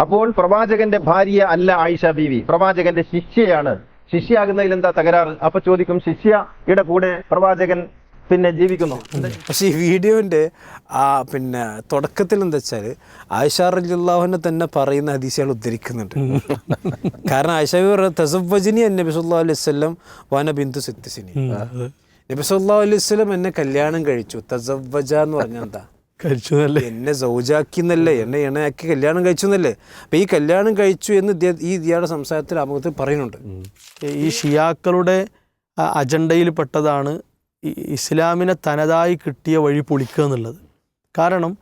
അപ്പോൾ പ്രവാചകന്റെ ഭാര്യ അല്ല ആയിഷ ബീവി. പ്രവാചകന്റെ ശിഷ്യയാണ്. ശിഷ്യയാകുന്നതിൽ എന്താ തകരാറ്? അപ്പൊ ചോദിക്കും ശിഷ്യയുടെ കൂടെ പ്രവാചകൻ പിന്നെ ജീവിക്കുന്നു. പക്ഷേ ഈ വീഡിയോന്റെ ആ പിന്നെ തുടക്കത്തിൽ എന്താ വെച്ചാൽ ആയിഷ റലിയുള്ളാഹുവിനെ തന്നെ പറയുന്ന ഹദീസുകൾ ഉദ്ധരിക്കുന്നുണ്ട്. കാരണം ആയിഷ തസവജിനി നബി സല്ലാ അലൈഹി സ്വലം വാന ബിന്ദു സിത്തിസിനി നബി സല്ലാ അലൈഹി സ്വലം എന്നെ കല്യാണം കഴിച്ചു. തസവജ എന്ന് പറഞ്ഞ എന്താ? കഴിച്ചു എന്നല്ലേ എന്നെ സൗജാക്കി എന്നല്ലേ എന്നെ ഇണയാക്കി കല്യാണം കഴിച്ചു എന്നല്ലേ അപ്പം ഈ കല്യാണം കഴിച്ചു എന്ന് ഈ ഇയാളുടെ സംസാരത്തിൽ അമുഖത്തിൽ പറയുന്നുണ്ട്. ഈ ഷിയാക്കളുടെ അജണ്ടയിൽ പെട്ടതാണ് ഇസ്ലാമിനെ തനതായി കിട്ടിയ വഴി പൊളിക്കുക എന്നുള്ളത്. കാരണം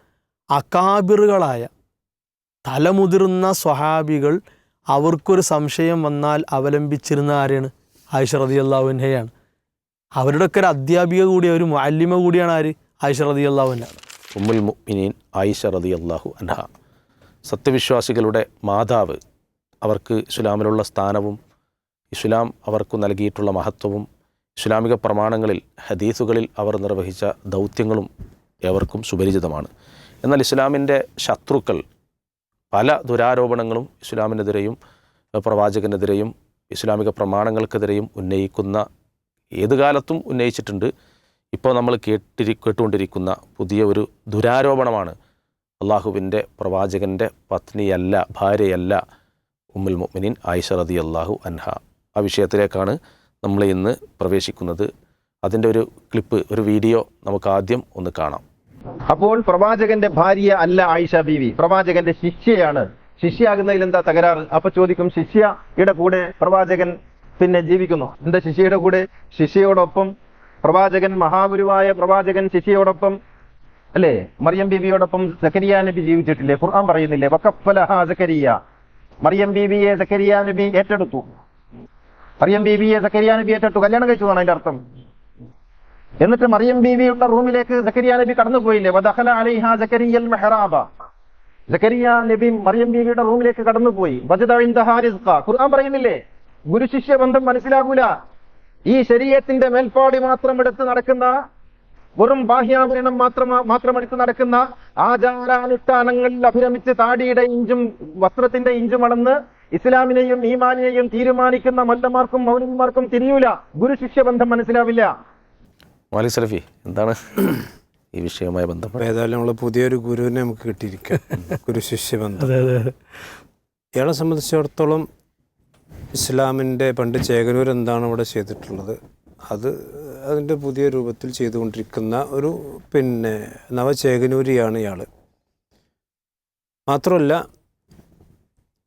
അകാബിറുകളായ തലമുതിർന്ന സ്വഹാബികൾ അവർക്കൊരു സംശയം വന്നാൽ അവലംബിച്ചിരുന്ന ആരെയാണ് ആയിഷ റതി അള്ളാഹുവിന്റെയാണ് അവരുടെയൊക്കെ ഒരു അധ്യാപിക കൂടിയ ഒരു മാലിമ കൂടിയാണ് ആര്? ആയിഷ റതി അള്ളാഹുവിനാണ് ഉമ്മുൽ മുഅ്മിനീൻ ആയിഷ റതി അള്ളാഹു അൻഹ. സത്യവിശ്വാസികളുടെ മാതാവ് അവർക്ക് ഇസ്ലാമിലുള്ള സ്ഥാനവും ഇസ്ലാം അവർക്ക് നൽകിയിട്ടുള്ള മഹത്വവും ഇസ്ലാമിക പ്രമാണങ്ങളിൽ ഹദീസുകളിൽ അവർ നിർവഹിച്ച ദൗത്യങ്ങളും ഏവർക്കും സുപരിചിതമാണ്. എന്നാൽ ഇസ്ലാമിന്റെ ശത്രുക്കൾ പല ദുരാരോപണങ്ങളും ഇസ്ലാമിനെതിരെയും പ്രവാചകനെതിരെയും ഇസ്ലാമിക പ്രമാണങ്ങൾക്കെതിരെയും ഉന്നയിക്കുന്ന ഏത് കാലത്തും ഉന്നയിച്ചിട്ടുണ്ട്. ഇപ്പോൾ നമ്മൾ കേട്ടിരി കേട്ടുകൊണ്ടിരിക്കുന്ന പുതിയ ഒരു ദുരാരോപണമാണ്. അള്ളാഹുവിന്റെ പ്രവാചകന്റെ പത്നിയല്ല ഭാര്യയല്ല ഉമ്മുൽ മുഅ്മിനീൻ ആയിഷ റതി അള്ളാഹു അൻഹ. ആ വിഷയത്തിലേക്കാണ് നമ്മൾ ഇന്ന് പ്രവേശിക്കുന്നത്. അതിന്റെ ഒരു ക്ലിപ്പ് ഒരു വീഡിയോ നമുക്ക് ആദ്യം ഒന്ന് കാണാം. അപ്പോൾ പ്രവാചകന്റെ ഭാര്യ അല്ല ആയിഷ ബീവി. പ്രവാചകന്റെ ശിഷ്യയാണ്. ശിഷ്യയാകുന്നതിൽ എന്താ തകരാറ്? അപ്പൊ ചോദിക്കും ശിഷ്യയുടെ കൂടെ പ്രവാചകൻ പിന്നെ ജീവിക്കുന്നു. എന്താ ശിഷ്യയുടെ കൂടെ? ശിഷ്യയോടൊപ്പം പ്രവാചകൻ മഹാഗുരുവായ പ്രവാചകൻ ശിശിയോടൊപ്പം അല്ലേ? മറിയം ബീവിയോടൊപ്പം സക്കരിയ നബി ജീവിച്ചിട്ടില്ലേ? ഖുർആൻ പറയുന്നില്ലേ? വക്കഫലഹ സക്കരിയ. മറിയം ബീവിയെ സക്കരിയ നബി ഏറ്റെടുത്തു. മറിയം ബീവിയെ സക്കരിയ നബി ഏറ്റെടുത്തു. കല്യാണം കഴിച്ചു എന്നാണ് അതിന്റെ അർത്ഥം. എന്നിട്ട് മറിയം ബീവിയുള്ള റൂമിലേക്ക് സക്കരിയ നബി കടന്നുപോയില്ലേ? മെഹറാബ. സക്കരിയ നബി മറിയം ബീവിയുടെ റൂമിലേക്ക് കടന്നുപോയി. ഖുർആൻ പറയുന്നില്ലേ? ഗുരു ശിഷ്യ ബന്ധം മനസ്സിലാകൂല. ഈ ശരീരത്തിന്റെ മേൽപ്പാടി മാത്രം എടുത്ത് നടക്കുന്ന വെറും ബാഹ്യാഭരണം മാത്രം മാത്രം എടുത്ത് നടക്കുന്ന ആചാരാനുഷ്ഠാനങ്ങളിൽ അഭിരമിച്ച് താടിയുടെ ഇഞ്ചും വസ്ത്രത്തിന്റെ ഇഞ്ചും അളന്ന് ഇസ്ലാമിനെയും ഈമാനിനെയും തീരുമാനിക്കുന്ന മല്ലന്മാർക്കും മൗലന്മാർക്കും തിരിയൂല. ഗുരു ശിഷ്യ ബന്ധം മനസ്സിലാവില്ല. സലഫി എന്താണ് ഈ വിഷയവുമായി ബന്ധപ്പെട്ട് ഏതായാലും നമ്മൾ പുതിയൊരു ഗുരുവിനെ നമുക്ക് കിട്ടിയിരിക്കുക ഗുരു ശിഷ്യ ബന്ധം. അതെ അതെ. ഇയാളെ സംബന്ധിച്ചിടത്തോളം ഇസ്ലാമിന്റെ പണ്ട് ചേകനൂർ എന്താണ് ഇവിടെ ചെയ്തിട്ടുള്ളത്? അത് അതിന്റെ പുതിയ രൂപത്തിൽ ചെയ്തുകൊണ്ടിരിക്കുന്ന ഒരു പിന്നെ നവചേകനൂരിയാണ് ഇയാൾ മാത്രമല്ല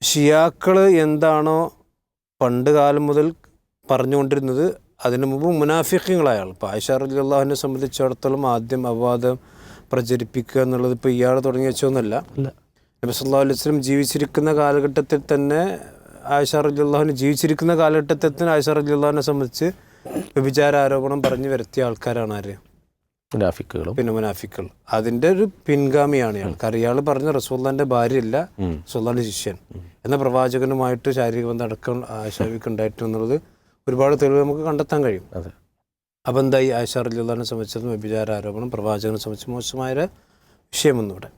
ഷിയാക്കൾ എന്താണോ പണ്ട് കാലം മുതൽ പറഞ്ഞുകൊണ്ടിരുന്നത് അതിനു മുമ്പ് മുനാഫിക്കങ്ങളായ ആൾ ഇപ്പോൾ ആയിഷ റലി അള്ളാഹുവിനെ സംബന്ധിച്ചിടത്തോളം ആദ്യം അപവാദം പ്രചരിപ്പിക്കുക എന്നുള്ളത് ഇപ്പോൾ ഇയാൾ തുടങ്ങി വെച്ചൊന്നുമല്ല അല്ല. നബി സല്ലല്ലാഹു അലൈഹി ജീവിച്ചിരിക്കുന്ന കാലഘട്ടത്തിൽ തന്നെ ആയിഷ റജുല്ലാഹുന് ജീവിച്ചിരിക്കുന്ന കാലഘട്ടത്തിൽ ആയിഷ റളിയല്ലാഹുവിനെ സംബന്ധിച്ച് വ്യഭിചാര ആരോപണം പറഞ്ഞു വരുത്തിയ ആൾക്കാരാണ് ആര്? മുനാഫിക്കുകൾ പിന്നെ മുനാഫിക്കുകൾ അതിന്റെ ഒരു പിൻഗാമിയാണ് ഇയാൾക്ക് ഇയാൾ പറഞ്ഞ റസൂല്ലാന്റെ ഭാര്യയല്ല. റസൂല്ലാന്റെ ശിഷ്യൻ. എന്ന പ്രവാചകനുമായിട്ട് ശാരീരിക ബന്ധം അടക്കം ആയിഷാവിക്ക് ഉണ്ടായിട്ടുള്ളത് ഒരുപാട് തെളിവ് നമുക്ക് കണ്ടെത്താൻ കഴിയും. അപ്പം എന്തായി ആയിഷ റളിയല്ലാഹുവിനെ സംബന്ധിച്ചതും വ്യഭിചാര ആരോപണം പ്രവാചകനെ സംബന്ധിച്ച് മോശമായ ഒരു വിഷയമൊന്നും ഇവിടെ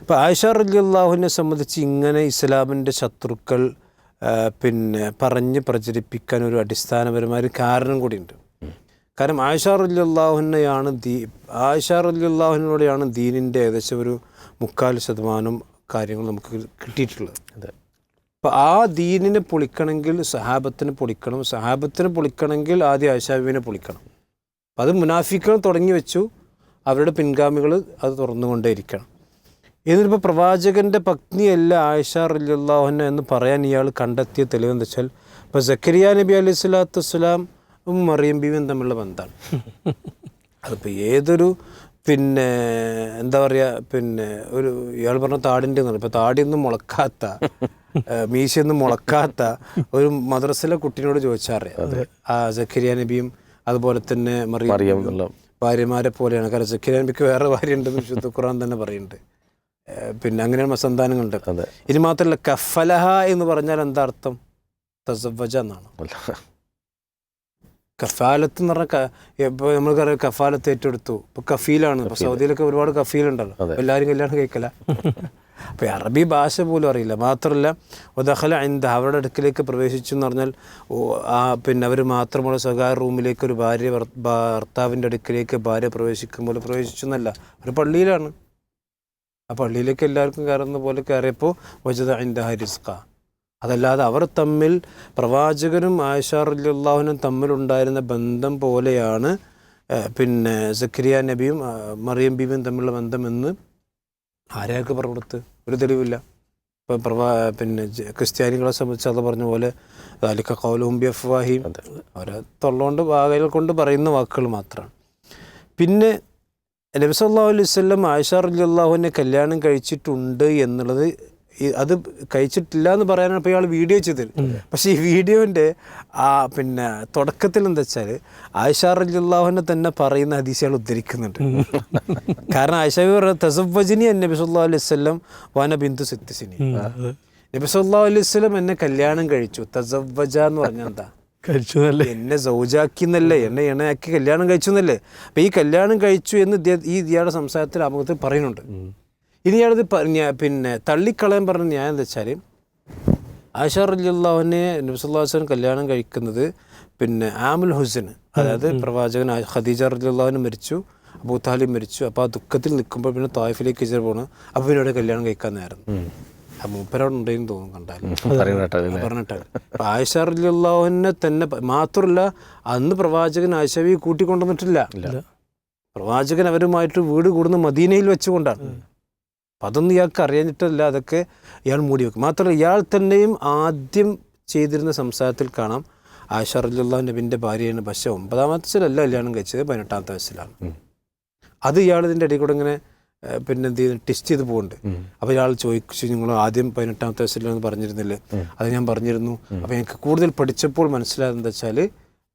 അപ്പോൾ ആയിഷ റളിയല്ലാഹുവിനെ സംബന്ധിച്ച് ഇങ്ങനെ ഇസ്ലാമിന്റെ ശത്രുക്കൾ പിന്നെ പറഞ്ഞ് പ്രചരിപ്പിക്കാൻ ഒരു അടിസ്ഥാനപരമായ ഒരു കാരണം കൂടിയുണ്ട്. കാരണം ആയിഷ റളിയല്ലാഹുവിനെയാണ് ദീ ആയിഷാറുല്ലാഹുനോടെയാണ് ദീനിന്റെ ഏകദേശം ഒരു മുക്കാൽ ശതമാനം കാര്യങ്ങൾ നമുക്ക് കിട്ടിയിട്ടുള്ളത്. അതെ. അപ്പോൾ ആ ദീനിനെ പൊളിക്കണമെങ്കിൽ സഹാബത്തിനെ പൊളിക്കണം സഹാബത്തിനെ പൊളിക്കണമെങ്കിൽ ആദ്യം ആയിഷാബിനെ പൊളിക്കണം. അത് മുനാഫിക്കൾ തുടങ്ങി വെച്ചു അവരുടെ പിൻഗാമികൾ അത് തുറന്നുകൊണ്ടേയിരിക്കണം. എന്നിട്ടിപ്പോൾ പ്രവാചകന്റെ പത്നിയല്ല ആയിഷ റലിയുള്ളാഹുന എന്ന് പറയാൻ ഇയാൾ കണ്ടെത്തിയ തെളിവെന്ന് വെച്ചാൽ ഇപ്പോൾ സക്കരിയ നബി അലൈഹി സ്വലാത്തു വസ്സലാം മറിയം ബീവിയും തമ്മിലുള്ള ബന്ധമാണ്. അതിപ്പോൾ ഏതൊരു പിന്നെ എന്താ പറയുക പിന്നെ ഒരു ഇയാൾ പറഞ്ഞ താടിന്റെ എന്നാണ് ഇപ്പോൾ താടിയൊന്നും മുളക്കാത്ത മീശയൊന്നും മുളക്കാത്ത ഒരു മദ്രസയിലെ കുട്ടീനോട് ചോദിച്ചറിയാം. ആ സക്കരിയ നബിയും അതുപോലെ തന്നെ മറിയം ഭാര്യമാരെ പോലെയാണ്. കാരണം സക്കരിയ നബിക്ക് വേറെ ഭാര്യ ഉണ്ടെന്ന് വിശുദ്ധ ഖുറാൻ തന്നെ പറയുന്നുണ്ട്. പിന്നെ അങ്ങനെയാണ് സന്താനങ്ങളുണ്ട് അതെ. ഇനി മാത്രമല്ല കഫലഹ എന്ന് പറഞ്ഞാൽ എന്താ അർത്ഥം? തസവജ എന്നാണ്. കഫാലത്ത് എന്ന് പറഞ്ഞാൽ ഇപ്പോൾ നമ്മൾക്കറിയാം കഫാലത്ത് ഏറ്റെടുത്തു. ഇപ്പോൾ കഫീലാണ്. ഇപ്പോൾ സൗദിയിലൊക്കെ ഒരുപാട് കഫീലുണ്ടല്ലോ. എല്ലാവരും കല്യാണം കഴിക്കല. അപ്പോൾ അറബി ഭാഷ പോലും അറിയില്ല. മാത്രമല്ല ഉദഹല എന്ത് അവരുടെ അടുക്കിലേക്ക് പ്രവേശിച്ചു എന്ന് പറഞ്ഞാൽ ആ പിന്നെ അവർ മാത്രമുള്ള സ്വകാര്യ റൂമിലേക്ക് ഒരു ഭാര്യ ഭർ- ഭർത്താവിന്റെ അടുക്കിലേക്ക് ഭാര്യ പ്രവേശിക്കുമ്പോൾ പ്രവേശിച്ചു എന്നല്ല. ഒരു പള്ളിയിലാണ്. ആ പള്ളിയിലേക്ക് എല്ലാവർക്കും കയറുന്ന പോലെ കയറിയപ്പോൾ വജദ അതിന്റെ ഹരിസ്ക അതല്ലാതെ അവർ തമ്മിൽ പ്രവാചകനും ആയിഷാറുല്ലാഹുനും തമ്മിലുണ്ടായിരുന്ന ബന്ധം പോലെയാണ് പിന്നെ സക്കരിയ നബിയും മറിയം ബീബിയും തമ്മിലുള്ള ബന്ധമെന്ന് ആരെയൊക്കെ പറഞ്ഞുകൊടുത്ത്? ഒരു തെളിവില്ല. ഇപ്പം പ്രവാ പിന്നെ ക്രിസ്ത്യാനികളെ സംബന്ധിച്ച് അത് പറഞ്ഞ പോലെ അലിക്ക കൗലും ബി അഫ്വാഹിയും. അവരെ തൊള്ളോണ്ട് വാകയിൽ കൊണ്ട് പറയുന്ന വാക്കുകൾ മാത്രമാണ്. പിന്നെ നബി സല്ലല്ലാഹു അലൈഹി വസല്ലം ആയിഷ അള്ളാഹുവിനെ കല്യാണം കഴിച്ചിട്ടുണ്ട് എന്നുള്ളത് അത് കഴിച്ചിട്ടില്ല എന്ന് പറയാനാണ് ഇപ്പോൾ ഇയാൾ വീഡിയോ ചെയ്തത്. പക്ഷേ ഈ വീഡിയോന്റെ ആ പിന്നെ തുടക്കത്തിൽ എന്താ വെച്ചാൽ ആയിഷ റളിയല്ലാഹുവിനെ തന്നെ പറയുന്ന ഹദീസുകൾ ഉദ്ധരിക്കുന്നുണ്ട്. കാരണം ആയിഷ തസവജിനി നബി സല്ലല്ലാഹു അലൈഹി വസല്ലം വന ബിന്ദു സിത്തിസിനി നബി സല്ലല്ലാഹു അലൈഹി വസല്ലം എന്നെ കല്യാണം കഴിച്ചു. തസവജ എന്ന് പറഞ്ഞാൽ എന്താ? കഴിച്ചു എന്നല്ലേ എന്നെ സൗജാക്കി എന്നല്ലേ എന്നെ ഇണയാക്കി കല്യാണം കഴിച്ചു എന്നല്ലേ അപ്പം ഈ കല്യാണം കഴിച്ചു എന്ന് ഈ ഇയാളുടെ സംസാരത്തിൽ അമുഖത്തിൽ പറയുന്നുണ്ട്. ഇനി ഇയാളത് പിന്നെ തള്ളിക്കളയാൻ പറഞ്ഞ ന്യായം എന്താ വെച്ചാൽ ആയിഷ റലിയുള്ളവനെ നബ്സുല്ലാസ്വൻ കല്യാണം കഴിക്കുന്നത് പിന്നെ ആമുൽ ഹുസൈൻ അതായത് പ്രവാചകൻ ഖദീജ റലിയുള്ളവന് മരിച്ചു അബൂ താലിം മരിച്ചു. അപ്പോൾ ആ ദുഃഖത്തിൽ നിൽക്കുമ്പോൾ പിന്നെ തായ്ഫിലേക്ക് ഇച്ചിരി പോണ്. അപ്പോൾ പിന്നെ അവിടെ കല്യാണം കഴിക്കാൻ ആ മൂപ്പരവിടെ ഉണ്ടെന്ന് തോന്നുന്നു കണ്ടാൽ പറയുന്ന കേട്ടത് പറഞ്ഞിട്ട് ആയിഷ തന്നെ മാത്രമല്ല അന്ന് പ്രവാചകൻ ആയിഷവി കൂട്ടിക്കൊണ്ടുവന്നിട്ടില്ല. പ്രവാചകൻ അവരുമായിട്ട് വീട് കൂടുന്ന മദീനയിൽ വെച്ചുകൊണ്ടാണ്. അപ്പം അതൊന്നും ഇയാൾക്ക് അറിയാഞ്ഞിട്ടല്ല അതൊക്കെ ഇയാൾ മൂടി വെക്കും. മാത്രമല്ല ഇയാൾ തന്നെയും ആദ്യം ചെയ്തിരുന്ന സംസാരത്തിൽ കാണാം ആയിഷ റളിയല്ലാഹു നബിന്റെ ഭാര്യയാണ് പക്ഷേ ഒമ്പതാമത്തെ വയസ്സിലല്ല കല്യാണം കഴിച്ചത് പതിനെട്ടാമത്തെ വയസ്സിലാണ്. അത് ഇയാൾ ഇതിന്റെ ഇടയിൽ കൂടെ ഇങ്ങനെ പിന്നെ എന്ത് ചെയ്ത് ടെസ്റ്റ് ചെയ്ത് പോകുന്നുണ്ട് അപ്പോൾ ഇയാൾ ചോദിച്ചു നിങ്ങൾ ആദ്യം പതിനെട്ടാമത്തെ വയസ്സിലാണെന്ന് പറഞ്ഞിരുന്നില്ലേ? അത് ഞാൻ പറഞ്ഞിരുന്നു. അപ്പോൾ എനിക്ക് കൂടുതൽ പഠിച്ചപ്പോൾ മനസ്സിലായത് എന്താ വെച്ചാൽ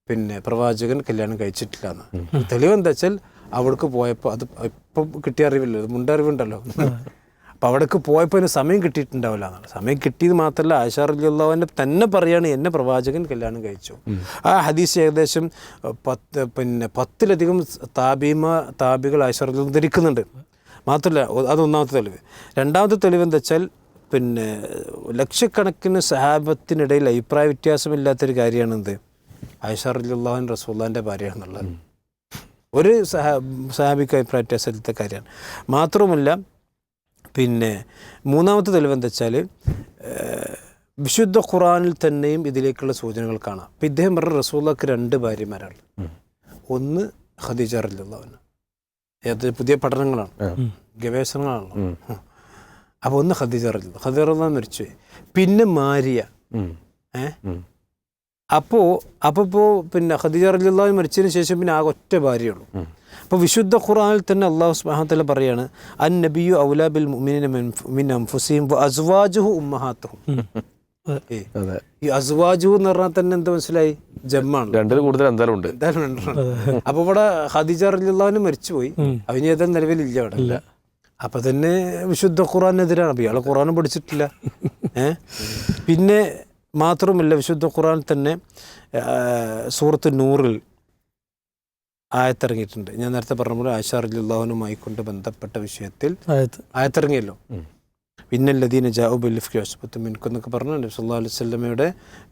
പിന്നെ പ്രവാചകൻ കല്യാണം കഴിച്ചിട്ടില്ല എന്ന്. തെളിവ് എന്താ വെച്ചാൽ അവിടേക്ക് പോയപ്പോൾ അത് ഇപ്പം കിട്ടിയ അറിവില്ല അത് മുണ്ടറിവുണ്ടല്ലോ അപ്പം അവിടേക്ക് പോയപ്പോൾ അതിന് സമയം കിട്ടിയിട്ടുണ്ടാവില്ല എന്നാണ്. സമയം കിട്ടിയത് മാത്രമല്ല ആശാറുള്ളവന്റെ തന്നെ പറയാണ് എന്നെ പ്രവാചകൻ കല്യാണം കഴിച്ചു. ആ ഹദീസ് ഏകദേശം പത്ത് പിന്നെ പത്തിലധികം താബീമ താബികൾ ആശാറുള്ള ധരിക്കുന്നുണ്ട് മാത്രമല്ല അതൊന്നാമത്തെ തെളിവ്. രണ്ടാമത്തെ തെളിവ് എന്താ വെച്ചാൽ പിന്നെ ലക്ഷക്കണക്കിന് സഹാബത്തിനിടയിൽ അഭിപ്രായ വ്യത്യാസമില്ലാത്തൊരു കാര്യമാണ് എന്ത് ആയിഷാറുല്ലാഹൻ റസൂല്ലാന്റെ ഭാര്യയാണെന്നുള്ളത്. ഒരു സഹാ സഹാബിക്ക് അഭിപ്രായ വ്യത്യാസമില്ലാത്ത കാര്യമാണ്. മാത്രവുമല്ല പിന്നെ മൂന്നാമത്തെ തെളിവ് എന്താ വെച്ചാൽ വിശുദ്ധ ഖുറാനിൽ തന്നെയും ഇതിലേക്കുള്ള സൂചനകൾ കാണാം. അപ്പം ഇദ്ദേഹം പറഞ്ഞ റസൂള്ളക്ക് രണ്ട് ഭാര്യമാരാണ്. ഒന്ന് ഖദീജ റലിള്ളവന് അത് പുതിയ പഠനങ്ങളാണ് ഗവേഷണങ്ങളാണ്. അപ്പൊ അപ്പോൾ ഒന്ന് ഖദീജ റലിള്ള മരിച്ചുപോയി പിന്നെ മാരിയ. ഏ. അപ്പോൾ അപ്പോൾ ഇപ്പോൾ പിന്നെ ഖദീജ റലിള്ളാഹു മരിച്ചതിന് ശേഷം പിന്നെ ആ ഒറ്റ ഭാര്യയുള്ളൂ. അപ്പൊ അപ്പോൾ വിശുദ്ധ ഖുറാനിൽ തന്നെ അള്ളാഹു സുബ്ഹാനഹു പറയാണ് അൻ നബിയു ഔലാബിൽ മുഅ്മിനീന മിൻ- അസ്വാജുഹു ഉമ്മഹാത്തുഹും. അതെ. ഈ അസ്വാജു എന്ന് പറഞ്ഞാൽ തന്നെ എന്താ മനസ്സിലായി? ജമ്മാണ്. രണ്ടിൽ കൂടുതൽ എന്തായാലും ഉണ്ട്. എന്തായാലും രണ്ടെണ്ണം. അപ്പൊ ഇവിടെ ഖദീജ റലിയുള്ളവന് മരിച്ചുപോയി. അവന് ഏതാ നിലവിലില്ല അവിടെ അപ്പൊ തന്നെ വിശുദ്ധ ഖുറാനെതിരാണ് അപ്പൊ ഇയാളെ ഖുറാനും പഠിച്ചിട്ടില്ല. ഏഹ് പിന്നെ മാത്രമല്ല വിശുദ്ധ ഖുറാൻ തന്നെ സൂറത്ത് നൂറിൽ ആയത്തിറങ്ങിയിട്ടുണ്ട്. ഞാൻ നേരത്തെ പറഞ്ഞ പോലെ ആയിഷ റളിയല്ലാഹുനുമായി കൊണ്ട് ബന്ധപ്പെട്ട വിഷയത്തിൽ ആയത്ത്. ആയത്തിറങ്ങിയല്ലോ. പിന്നല്ലദീന ജാഉബിലിഫ്കി അസ്ബത്ത് മിൻക്കെന്നൊക്കെ പറഞ്ഞു നബി സല്ലാ അലൈഹി വസല്ലമയുടെ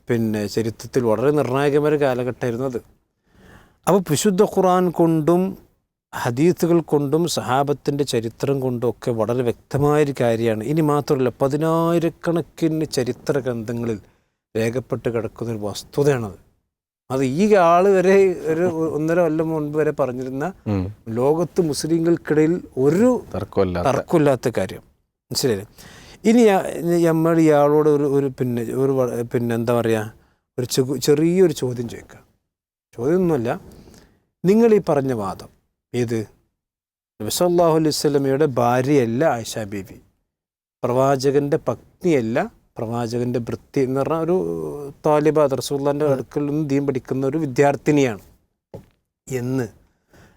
പിന്നെ ചരിത്രത്തിൽ വളരെ നിർണായകമായ ഒരു കാലഘട്ടമായിരുന്നു അത്. അപ്പോൾ വിശുദ്ധ ഖുർആൻ കൊണ്ടും ഹദീത്തുകൾ കൊണ്ടും സഹാബത്തിന്റെ ചരിത്രം കൊണ്ടും ഒക്കെ വളരെ വ്യക്തമായൊരു കാര്യമാണ്. ഇനി മാത്രമല്ല പതിനായിരക്കണക്കിന് ചരിത്ര ഗ്രന്ഥങ്ങളിൽ രേഖപ്പെട്ട് കിടക്കുന്ന ഒരു വസ്തുതയാണത്. അത് ഈ ആൾ വരെ ഒരു ഒന്നര കൊല്ലം മുൻപ് വരെ പറഞ്ഞിരുന്ന ലോകത്ത് മുസ്ലിങ്ങൾക്കിടയിൽ ഒരു തർക്കമില്ലാത്ത കാര്യം. മനസ്സിലായില്ലേ? ഇനി നമ്മൾ ഇയാളോട് ഒരു ഒരു പിന്നെ ഒരു പിന്നെ എന്താ പറയുക ഒരു ചെറിയൊരു ചോദ്യം ചോദിക്കുക ചോദ്യമൊന്നുമല്ല നിങ്ങൾ ഈ പറഞ്ഞ വാദം ഏത്? നബിസല്ലാഹു അലൈഹി സ്വലമയുടെ ഭാര്യയല്ല ആയിഷ ബീവി. പ്രവാചകന്റെ പത്നിയല്ല പ്രവാചകന്റെ വൃത്തി എന്ന് പറഞ്ഞാൽ ഒരു താലിബ റസൂള്ളാന്റെ അടുക്കൽ നിന്ന് ദീൻ പഠിക്കുന്ന ഒരു വിദ്യാർത്ഥിനിയാണ്. എന്ന്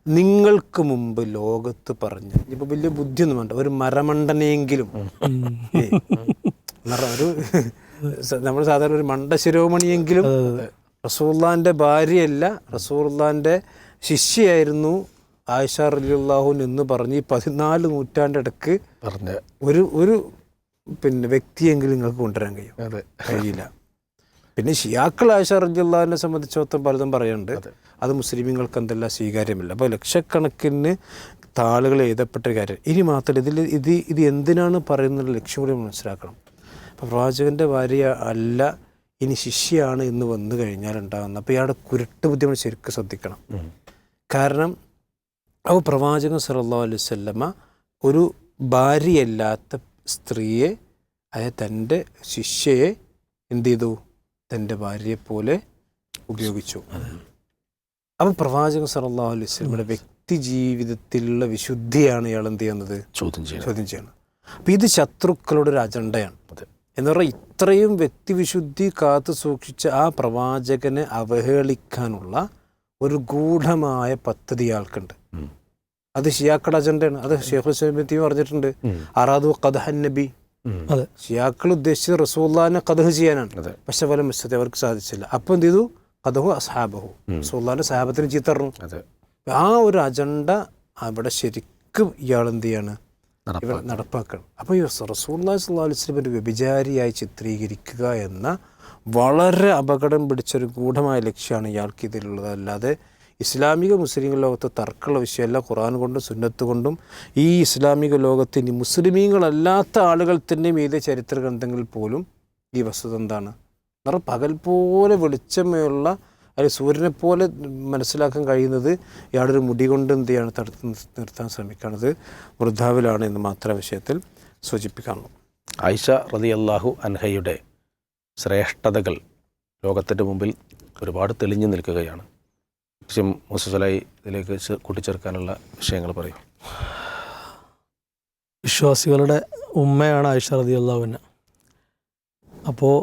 നിങ്ങൾക്ക് മുമ്പ് ലോകത്ത് പറഞ്ഞു. ഇപ്പൊ വലിയ ബുദ്ധിയൊന്നും വേണ്ട. ഒരു മരമണ്ടനെങ്കിലും ഒരു നമ്മൾ സാധാരണ ഒരു മണ്ട ശിരോമണിയെങ്കിലും റസൂള്ളാന്റെ ഭാര്യയല്ല റസൂള്ളാന്റെ ശിഷ്യയായിരുന്നു ആയിഷ റലിയുള്ളാഹുൻ എന്ന് പറഞ്ഞ് ഈ പതിനാല് നൂറ്റാണ്ടിടക്ക് പറഞ്ഞ. ഒരു ഒരു പിന്നെ വ്യക്തിയെങ്കിലും നിങ്ങൾക്ക് കൊണ്ടുവരാൻ കഴിയും. കഴിയില്ല. പിന്നെ ഷിയാക്കൾ ആയിഷ റജിള്ളാഹിനെ സംബന്ധിച്ചിടത്തോളം പലതും പറയുന്നുണ്ട്. അത്. മുസ്ലിമീങ്ങൾക്ക് എന്തല്ല സ്വീകാര്യമില്ല. അപ്പോൾ ലക്ഷക്കണക്കിന് താളുകൾ എഴുതപ്പെട്ട ഒരു കാര്യം. ഇനി മാത്രമല്ല ഇതിൽ ഇത് ഇത് എന്തിനാണ് പറയുന്നത് ലക്ഷ്യം കൂടി മനസ്സിലാക്കണം. അപ്പോൾ പ്രവാചകന്റെ ഭാര്യ അല്ല ഇനി ശിഷ്യാണ് എന്ന് വന്നു കഴിഞ്ഞാൽ ഉണ്ടാകുന്നത് അപ്പോൾ ഇയാളുടെ കുരുട്ട് ബുദ്ധി നമ്മൾ ശരിക്കും ശ്രദ്ധിക്കണം. കാരണം അവ പ്രവാചകൻ സല്ലല്ലാഹു അലൈഹി വസല്ലമ ഒരു ഭാര്യയല്ലാത്ത സ്ത്രീയെ അതായത് തന്റെ ശിഷ്യയെ എന്ത് ചെയ്തു? തന്റെ ഭാര്യയെ പോലെ ഉപയോഗിച്ചു അപ്പോൾ പ്രവാചകൻ സല്ലല്ലാഹു അലൈഹി വസല്ലമയുടെ വ്യക്തി ജീവിതത്തിലുള്ള വിശുദ്ധിയാണ് ഇയാൾ എന്ത് ചെയ്യുന്നത്? ചോദ്യം ചെയ്യണം ചോദ്യം ചെയ്യണം അപ്പോൾ ഇത് ശത്രുക്കളുടെ ഒരു അജണ്ടയാണ്. എന്ന് പറഞ്ഞാൽ ഇത്രയും വ്യക്തിവിശുദ്ധി കാത്തു സൂക്ഷിച്ച ആ പ്രവാചകനെ അവഹേളിക്കാനുള്ള ഒരു ഗൂഢമായ പദ്ധതി ആൾക്കുണ്ട് അത് ഷിയാക്കട അജണ്ടയാണ്. അത് ഷെയ്ഖ് ഹുസൈൻ പറഞ്ഞിട്ടുണ്ട്. അറാദു കദഹൻ നബി. അതെ. ഷിയാക്കൾ ഉദ്ദേശിച്ചത് റസൂല്ലാനെ കഥഹ് ചെയ്യാനാണ്. പക്ഷെ വല മിസ്സത്തെ അവർക്ക് സാധിച്ചില്ല. അപ്പം എന്ത് ചെയ്തു? കഥഹു അസഹാബഹു. റസൂല്ലാന്റെ സഹാബത്തിന് ചീത്ത അതെ. ആ ഒരു അജണ്ട അവിടെ ശരിക്കും ഇയാൾ എന്ത് ചെയ്യാണ്? നടപ്പാക്കി. നടപ്പാക്കണം. അപ്പോൾ ഈ റസൂല്ലാ സ്വല്ലാസ്ലിമിന്റെ വ്യഭിചാരിയായി ചിത്രീകരിക്കുക എന്ന വളരെ അപകടം പിടിച്ചൊരു ഗൂഢമായ ലക്ഷ്യമാണ് ഇയാൾക്ക് ഇതിലുള്ളത്. അല്ലാതെ ഇസ്ലാമിക മുസ്ലിം ലോകത്ത് തർക്കമുള്ള വിഷയമല്ല ഖുറാൻ കൊണ്ടും സുന്നത്ത് കൊണ്ടും. ഈ ഇസ്ലാമിക ലോകത്ത് ഇനി മുസ്ലിമീങ്ങളല്ലാത്ത ആളുകൾ തന്നെയും ഏത് ചരിത്ര ഗ്രന്ഥങ്ങളിൽ പോലും ഈ വസ്തുത എന്താണ്? കാരണം പകൽ പോലെ വെളിച്ചമുള്ള അല്ലെങ്കിൽ സൂര്യനെ പോലെ മനസ്സിലാക്കാൻ കഴിയുന്നത് ഇയാളൊരു മുടി കൊണ്ട് എന്ത് ചെയ്യാണ് തടുത്ത് നിർത്താൻ ശ്രമിക്കുന്നത് വൃദ്ധാവിലാണ് എന്ന് മാത്രം വിഷയത്തിൽ സൂചിപ്പിക്കാനുള്ളൂ. ആയിഷ റതി അള്ളാഹു അൻഹയുടെ ശ്രേഷ്ഠതകൾ ലോകത്തിന്റെ മുമ്പിൽ ഒരുപാട് തെളിഞ്ഞു നിൽക്കുകയാണ്. പക്ഷേ മുസലായി ഇതിലേക്ക് കൂട്ടിച്ചേർക്കാനുള്ള വിഷയങ്ങൾ പറയും. വിശ്വാസികളുടെ ഉമ്മയാണ് ആയിഷ റതി അപ്പോൾ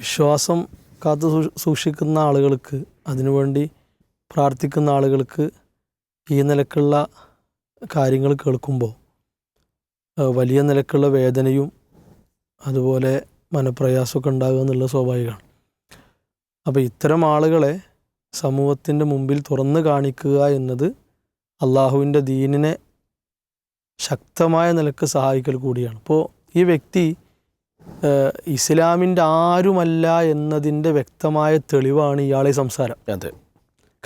വിശ്വാസം കാത്തു സൂക്ഷിക്കുന്ന ആളുകൾക്ക് അതിനുവേണ്ടി പ്രാർത്ഥിക്കുന്ന ആളുകൾക്ക് ഈ നിലക്കുള്ള കാര്യങ്ങൾ കേൾക്കുമ്പോൾ വലിയ നിലക്കുള്ള വേദനയും അതുപോലെ മനപ്രയാസമൊക്കെ ഉണ്ടാകുക എന്നുള്ളത് സ്വാഭാവികമാണ്. അപ്പോൾ ഇത്തരം ആളുകളെ സമൂഹത്തിന്റെ മുമ്പിൽ തുറന്നു കാണിക്കുക എന്നത് അള്ളാഹുവിന്റെ ദീനിനെ ശക്തമായ നിലയ്ക്ക് സഹായിക്കൽ കൂടിയാണ്. അപ്പോൾ ഈ വ്യക്തി ഇസ്ലാമിന്റെ ആരുമല്ല എന്നതിന്റെ വ്യക്തമായ തെളിവാണ് ഇയാളെ സംസാരം. അതെ.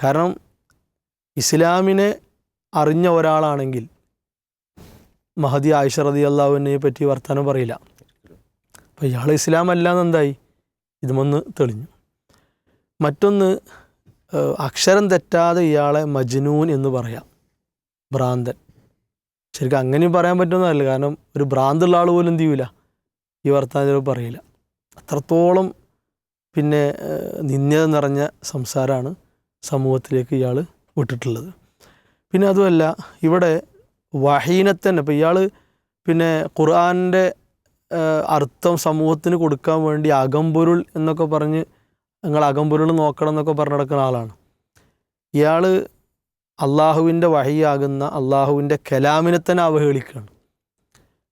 കാരണം ഇസ്ലാമിനെ അറിഞ്ഞ ഒരാളാണെങ്കിൽ മഹദി ആയിഷ റതി അള്ളാഹുവിനെ പറ്റി വർത്തമാനം പറയില്ല. അപ്പോൾ ഇയാൾ ഇസ്ലാം അല്ല എന്നെന്തായി ഇതുമൊന്ന് തെളിഞ്ഞു. മറ്റൊന്ന് അക്ഷരം തെറ്റാതെ ഇയാളെ മജ്നൂൻ എന്ന് പറയാം. ഭ്രാന്തൻ. ശരിക്കും അങ്ങനെയും പറയാൻ പറ്റുന്നതല്ല. കാരണം ഒരു ഭ്രാന്തുള്ള ആൾ പോലും എന്ത് ചെയ്യൂല. ഈ വർത്തമാനം പറയില്ല അത്രത്തോളം പിന്നെ നിന്ദ്യത നിറഞ്ഞ സംസാരമാണ് സമൂഹത്തിലേക്ക് ഇയാൾ വിട്ടിട്ടുള്ളത്. പിന്നെ അതുമല്ല ഇവിടെ വഹീനെ തന്നെ ഇയാൾ പിന്നെ ഖുർആാനിന്റെ അർത്ഥം സമൂഹത്തിന് കൊടുക്കാൻ വേണ്ടി അകമ്പൊരുൾ എന്നൊക്കെ പറഞ്ഞ് നിങ്ങൾ അകമ്പൊരുൾ നോക്കണം എന്നൊക്കെ പറഞ്ഞു നടക്കുന്ന ആളാണ്. ഇയാൾ അള്ളാഹുവിന്റെ വഴിയാകുന്ന അള്ളാഹുവിന്റെ കലാമിനെ തന്നെ അവഹേളിക്കുകയാണ്.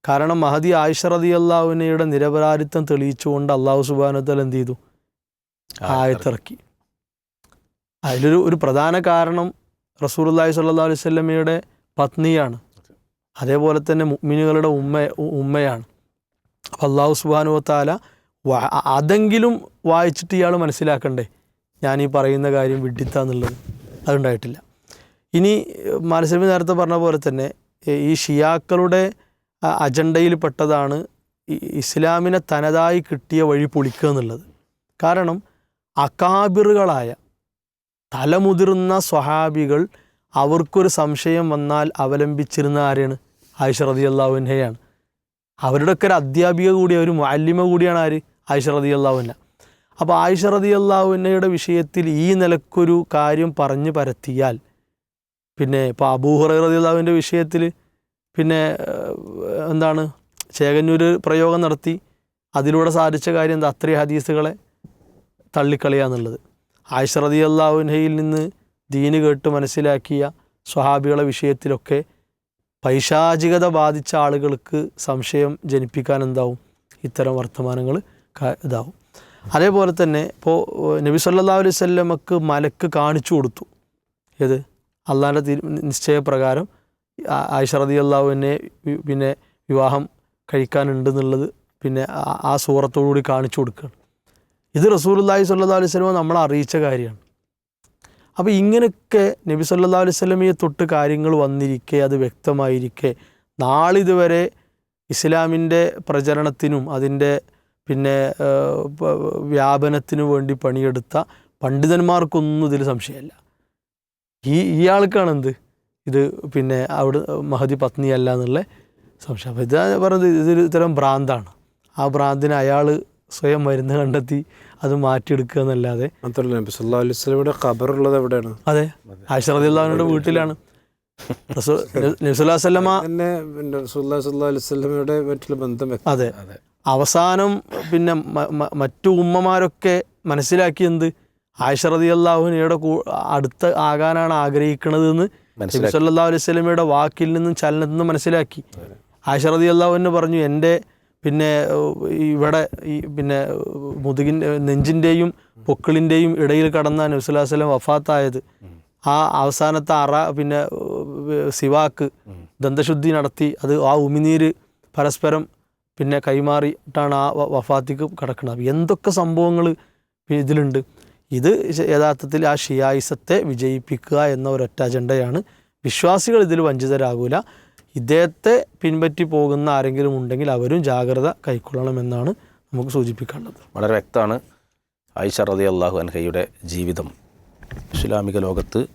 കാരണം മഹദി ആയിഷറതി അള്ളാഹുവിനയുടെ നിരപരാധിത്വം തെളിയിച്ചുകൊണ്ട് അള്ളാഹു സുബാനത്തൽ എന്ത് ചെയ്തു ആയത്തിറക്കി. അതിലൊരു ഒരു പ്രധാന കാരണം റസൂലുള്ളാഹി സല്ലാ അലൈഹി വസല്ലമയുടെ പത്നിയാണ്. അതേപോലെ തന്നെ മുഅ്മിനുകളുടെ ഉമ്മ ഉമ്മയാണ്. അപ്പോൾ അള്ളാഹു സുബാനുവത്താല താല അതെങ്കിലും വായിച്ചിട്ട് ഇയാൾ മനസ്സിലാക്കണ്ടേ? ഞാൻ ഈ പറയുന്ന കാര്യം വിഡിത്താന്നുള്ളത് അതുണ്ടായിട്ടില്ല. ഇനി മാനസമി നേരത്തെ പറഞ്ഞ പോലെ തന്നെ ഈ ഷിയാക്കളുടെ അജണ്ടയിൽ പെട്ടതാണ് ഇസ്ലാമിനെ തനതായി കിട്ടിയ വഴി പൊളിക്കുക എന്നുള്ളത്. കാരണം അകാബിറുകളായ തലമുതിർന്ന സ്വഹാബികൾ അവർക്കൊരു സംശയം വന്നാൽ അവലംബിച്ചിരുന്ന ആരെയാണ് ആയിഷ റതി അള്ളാഹുവിനെയാണ് അവരുടെയൊക്കെ ഒരു അധ്യാപിക കൂടി ഒരു മാലിമ കൂടിയാണ് ആര്? ആയിഷ റതി അള്ളാഹുവിന അപ്പോൾ ആയിഷ റതി അള്ളാഹുവിനയുടെ വിഷയത്തിൽ ഈ നിലക്കൊരു കാര്യം പറഞ്ഞു പരത്തിയാൽ പിന്നെ ഇപ്പോൾ അബൂഹുറ റതി അള്ളാഹുവിന്റെ വിഷയത്തിൽ പിന്നെ എന്താണ് ചേകന്നൂർ പ്രയോഗം നടത്തി അതിലൂടെ സാധിച്ച കാര്യം എന്താ? അത്രയും ഹദീസുകളെ തള്ളിക്കളയാന്നുള്ളത്. ആയിഷ റതി അള്ളാഹുനയിൽ നിന്ന് ദീന് കേട്ട് മനസ്സിലാക്കിയ സ്വഹാബികളെ വിഷയത്തിലൊക്കെ പൈശാചികത ബാധിച്ച ആളുകൾക്ക് സംശയം ജനിപ്പിക്കാൻ എന്താവും? ഇത്തരം വർത്തമാനങ്ങൾ ഇതാവും. അതേപോലെ തന്നെ ഇപ്പോൾ നബി സല്ലാ അലൈഹി വസല്ലമക്ക് മലക്ക് കാണിച്ചു കൊടുത്തു. ഏത്? അള്ളാഹിന്റെ തീരു നിശ്ചയപ്രകാരം ആയിഷ അള്ളാഹുവിനെ പിന്നെ വിവാഹം കഴിക്കാനുണ്ട് എന്നുള്ളത് പിന്നെ ആ- സൂറത്തോടുകൂടി സൂറത്തോടു കൂടി കാണിച്ചു കൊടുക്കുകയാണ് ഇത് റസൂലുള്ളാഹി സല്ലാ അലൈഹി സ്വലമ നമ്മളെ അറിയിച്ച കാര്യമാണ്. അപ്പോൾ ഇങ്ങനെയൊക്കെ നബി സല്ലല്ലാഹു അലൈഹി സ്വലമിയെ തൊട്ട് കാര്യങ്ങൾ വന്നിരിക്കെ അത് വ്യക്തമായിരിക്കെ നാളിതുവരെ ഇസ്ലാമിന്റെ പ്രചരണത്തിനും അതിന്റെ പിന്നെ വ്യാപനത്തിന് വേണ്ടി പണിയെടുത്ത പണ്ഡിതന്മാർക്കൊന്നും ഇതിൽ സംശയമല്ല. ഈ ഇയാൾക്കാണ് എന്ത് ഇത് പിന്നെ അവിടെ മഹതി പത്നിയല്ല എന്നുള്ള സംശയം. അപ്പോൾ ഇത് പറഞ്ഞത് ഇതൊരു തരം ഭ്രാന്താണ്. ആ ഭ്രാന്തിന് അയാൾ സ്വയം മരുന്ന് കണ്ടെത്തി അത് മാറ്റിയെടുക്കുക എന്നല്ലാതെ. മാത്രമല്ല നബി സല്ലാ അലൈഹി സ്വലമിയുടെ ഖബറുള്ളത് എവിടെയാണ്? അതെ ആയിഷറദിള്ളാഹിയുടെ വീട്ടിലാണ്. പിന്നെ അലൈഹി മറ്റുള്ള ബന്ധം അതെ. അതെ. അവസാനം പിന്നെ മറ്റു ഉമ്മമാരൊക്കെ മനസ്സിലാക്കിയെന്ത്? ആയിഷറതി അള്ളാഹുനയുടെ അടുത്ത് ആകാനാണ് ആഗ്രഹിക്കുന്നത് എന്ന് മനസ്സിലാക്കി. സല്ലാ അലൈഹി സ്വലമയുടെ വാക്കിൽ നിന്നും ചലനത്തിൽ നിന്നും മനസ്സിലാക്കി. ആയിഷറതി അള്ളാഹുവിന് പറഞ്ഞു എന്റെ പിന്നെ ഇവിടെ ഈ പിന്നെ മുതുകി മുതുകിന്റെ നെഞ്ചിന്റെയും പൊക്കിളിന്റെയും ഇടയിൽ കടന്ന നബ്സുല്ലാ വസ്ലം വഫാത്തായത്. ആ അവസാനത്തെ അറ പിന്നെ സിവാക്ക് ദന്തശുദ്ധി നടത്തി അത് ആ ഉമിനീര് പരസ്പരം പിന്നെ കൈമാറിയിട്ടാണ് ആ വഫാത്തിക്ക് കിടക്കുന്നത്. എന്തൊക്കെ സംഭവങ്ങൾ ഇതിലുണ്ട്? ഇത് യഥാർത്ഥത്തിൽ ആ ഷിയായിസത്തെ വിജയിപ്പിക്കുക എന്ന ഒരൊറ്റ അജണ്ടയാണ്. വിശ്വാസികൾ ഇതിൽ വഞ്ചിതരാകൂല. ഇദ്ദേഹത്തെ പിൻപറ്റി പോകുന്ന ആരെങ്കിലും ഉണ്ടെങ്കിൽ അവരും ജാഗ്രത കൈക്കൊള്ളണമെന്നാണ് നമുക്ക് സൂചിപ്പിക്കേണ്ടത്. വളരെ വ്യക്തമാണ് ആയിഷ റതി അള്ളാഹു അൻഹയുടെ ജീവിതം. ഇസ്ലാമിക ലോകത്ത്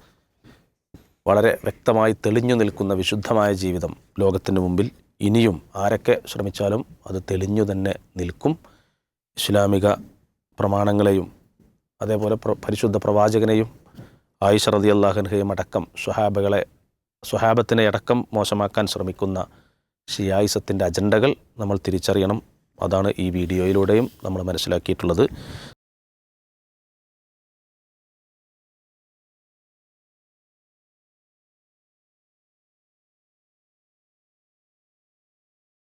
വളരെ വ്യക്തമായി തെളിഞ്ഞു നിൽക്കുന്ന വിശുദ്ധമായ ജീവിതം ലോകത്തിന് മുമ്പിൽ ഇനിയും ആരൊക്കെ ശ്രമിച്ചാലും അത് തെളിഞ്ഞു തന്നെ നിൽക്കും. ഇസ്ലാമിക പ്രമാണങ്ങളെയും അതേപോലെ പരിശുദ്ധ പ്രവാചകനെയും ആയിഷ റതി അള്ളാഹൻഹയും അടക്കം സ്വഹാബകളെ സ്വഹാബത്തിനെ അടക്കം മോശമാക്കാൻ ശ്രമിക്കുന്ന ഷിയായിസത്തിന്റെ അജണ്ടകൾ നമ്മൾ തിരിച്ചറിയണം. അതാണ് ഈ വീഡിയോയിലൂടെയും നമ്മൾ മനസ്സിലാക്കിയിട്ടുള്ളത്.